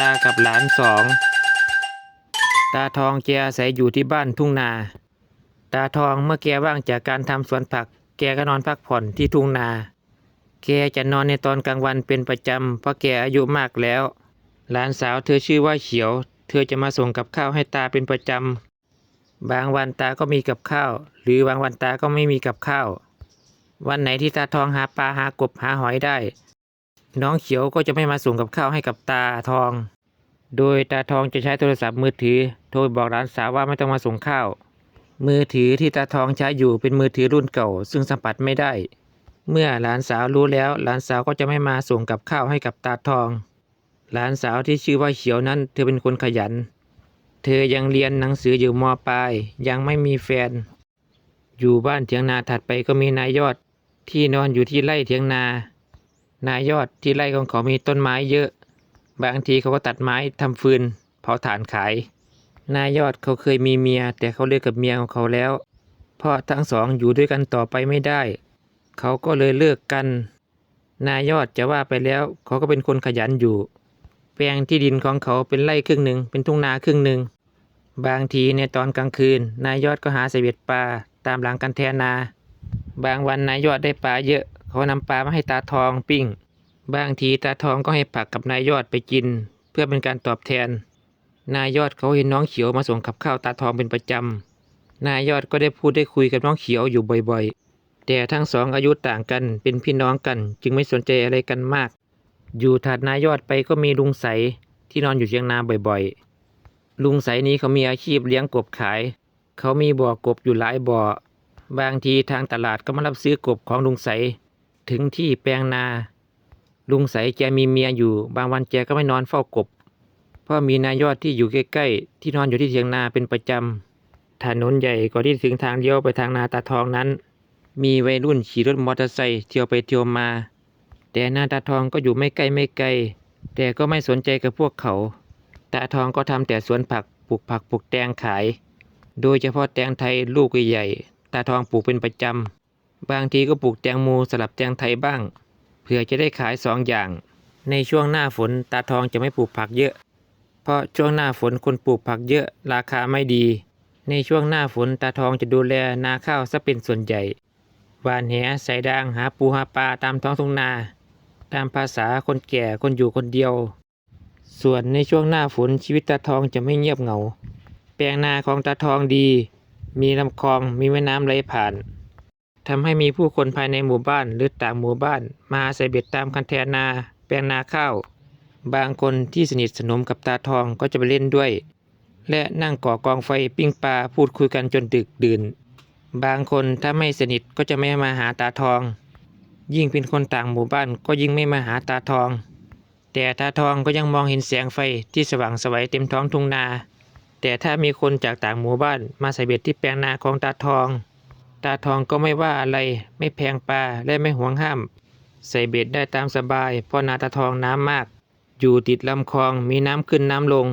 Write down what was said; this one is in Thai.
ตากับหลานสอง ตาทองแกอาศัยอยู่ที่บ้านทุ่งนา ตาทองเมื่อแกว่างจากการทำสวนผัก แกก็นอนพักผ่อนที่ทุ่งนา แกจะนอนในตอนกลางวันเป็นประจำเพราะแกอายุมากแล้ว หลานสาวเธอชื่อว่าเขียว เธอจะมาส่งกับข้าวให้ตาเป็นประจำ บางวันตาก็มีกับข้าว หรือบางวันตาก็ไม่มีกับข้าว วันไหนที่ตาทองหาปลาหากบหาหอยได้ น้องเขียวก็จะไม่มาส่งกับข้าวให้กับตาทอง โดยตาทองจะใช้โทรศัพท์มือถือ โทรบอกหลานสาวว่าไม่ต้องมาส่งข้าว มือถือที่ตาทองใช้อยู่เป็นมือถือรุ่นเก่า ซึ่งสัมผัสไม่ได้ เมื่อหลานสาวรู้แล้ว หลานสาวก็จะไม่มาส่งกับข้าวให้กับตาทอง หลานสาวที่ชื่อว่าเขียวนั้น เธอเป็นคนขยัน เธอยังเรียนหนังสืออยู่มปลาย ยังไม่มีแฟน อยู่บ้านเถียงนาถัดไปก็มีนายยอดที่นอนอยู่ที่ไร่เถียงนา นายยอดที่ไร่ของเขามีต้นไม้เยอะ บางทีเขาก็ตัดไม้ทำฟืนเผาถ่านขาย นายยอดเขาเคยมีเมีย แต่เขาเลิกกับเมียของเขาแล้ว เพราะทั้งสองอยู่ด้วยกันต่อไปไม่ได้ เขาก็เลยเลิกกัน นายยอดจะว่าไปแล้ว เขาก็เป็นคนขยันอยู่ แปลงที่ดินของเขาเป็นไร่ครึ่งหนึ่งเป็นทุ่งนาครึ่งหนึ่งบางทีในตอนกลางคืนนายยอดก็หาใส่เบ็ดปลาตามหลังกันแทนา บางวันนายยอดได้ปลาเยอะ เขานำปลามาให้ตาทองปิ้ง บางทีตาทองก็ให้ผักกับนายยอดไปกิน เพื่อเป็นการตอบแทน นายยอดเขาเห็นน้องเขียวมาส่งกับข้าวตาทองเป็นประจำนายยอดก็ได้พูดได้คุยกับน้องเขียวอยู่บ่อยๆ แต่ทั้งสองอายุต่างกันเป็นพี่น้องกัน จึงไม่สนใจอะไรกันมาก อยู่ถัดนายยอดไปก็มีลุงใสที่นอนอยู่เชียงนาบ่อยๆ ลุงใสนี้เขามีอาชีพเลี้ยงกบขาย เขามีบ่อกบอยู่หลายบ่อบางทีทางตลาดก็มารับซื้อกบของลุงใส ถึงที่แปลงนา ลุงใสแกมีเมียอยู่ บางวันแกก็ไม่นอนเฝ้ากบ เพราะมีนายยอดที่อยู่ใกล้ๆ ที่นอนอยู่ที่เถียงนาเป็นประจำถนนใหญ่ก่อนที่ถึงทางเลี้ยวไปทางนาตาทองนั้น มีวัยรุ่นขี่รถมอเตอร์ไซค์เที่ยวไปเที่ยวมา แต่นาตาทองก็อยู่ไม่ใกล้ไม่ไกล แต่ก็ไม่สนใจกับพวกเขา ตาทองก็ทำแต่สวนผักปลูกผักปลูกแตงขาย โดยเฉพาะแตงไทยลูกใหญ่ ตาทองปลูกเป็นประจำ บางทีก็ปลูกแตงโมสลับแตงไทยบ้าง เพื่อจะได้ขายสองอย่าง ในช่วงหน้าฝนตาทองจะไม่ปลูกผักเยอะ เพราะช่วงหน้าฝนคนปลูกผักเยอะราคาไม่ดี ในช่วงหน้าฝนตาทองจะดูแลนาข้าวซะเป็นส่วนใหญ่หวานแหใส่ดางหาปูหาปลาตามท้องทุ่งนา ตามภาษาคนแก่คนอยู่คนเดียว ส่วนในช่วงหน้าฝนชีวิตตาทองจะไม่เงียบเหงา แปลงนาของตาทองดี มีลำคลองมีแม่น้ำไหลผ่าน ทำให้มีผู้คนภายในหมู่บ้านหรือต่างหมู่บ้าน มาอาศัยเบ็ดตามคันแทนา แปลงนาข้าว บางคนที่สนิทสนมกับตาทองก็จะไปเล่นด้วย และนั่งก่อกองไฟปิ้งปลาพูดคุยกันจนดึกดื่น บางคนถ้าไม่สนิทก็จะไม่มาหาตาทอง ยิ่งเป็นคนต่างหมู่บ้านก็ยิ่งไม่มาหาตาทอง แต่ตาทองก็ยังมองเห็นแสงไฟที่สว่างไสวัยเต็มท้องทุ่งนา แต่ถ้ามีคนจากต่างหมู่บ้านมาใส่เบ็ดที่แปลงนาของตาทอง ตาทองก็ไม่ว่าอะไร ไม่แพงปลาและไม่หวงห้าม ใส่เบ็ดได้ตามสบายเพราะนาตาทองน้ำมาก อยู่ติดลำคลองมีน้ำขึ้นน้ำลง